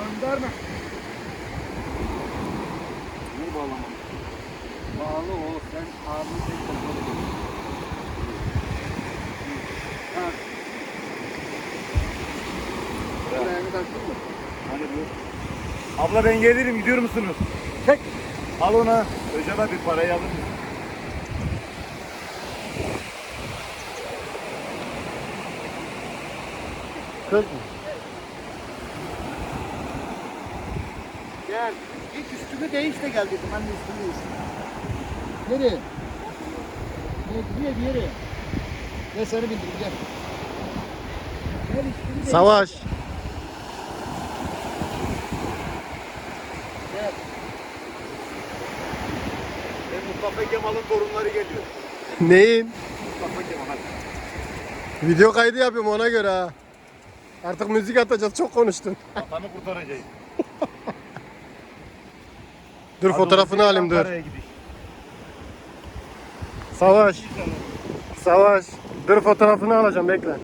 Gönderme. Niye bağlamam? Bağlı o. Sen ağırlığı tek. Ha. Ayağını taktın mı? Hani bu? Abla ben gelirim gidiyor musunuz? Çek. Al ona. Öceme bir parayı alır mısın? Kırk mı? Gel. Git üstümü değiş de gel dedim. Anne üstümü değiş. Nereye? Nereye? Bir yere. Gel seni bindireyim gel. Gel üstümü değiş. Savaş. Gel. E, Mustafa Kemal'ın torunları geliyor. Neyin? Mustafa Kemal. Video kaydı yapıyorum ona göre ha. Artık müzik atacağız çok konuştun. Vatanı kurtaracağız. Dur fotoğrafını alayım dur. Savaş. Savaş. Dur fotoğrafını alacağım bekle.